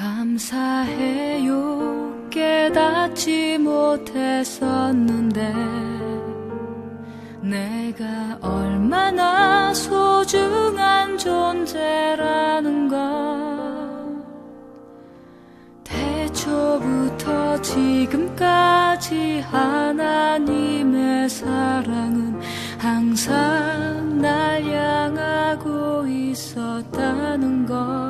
감사해요. 깨닫지 못했었는데 내가 얼마나 소중한 존재라는 걸. 태초부터 지금까지 하나님의 사랑은 항상 날 향하고 있었다는 걸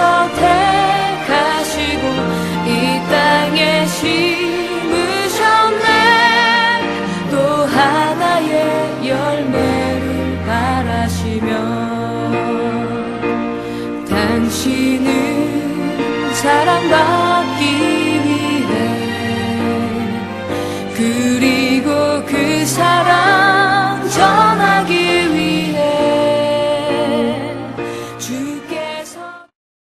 주께서 택하시고 이 땅에 심으셨네? 또 하나의 열매를 바라시며 당신은 사랑받기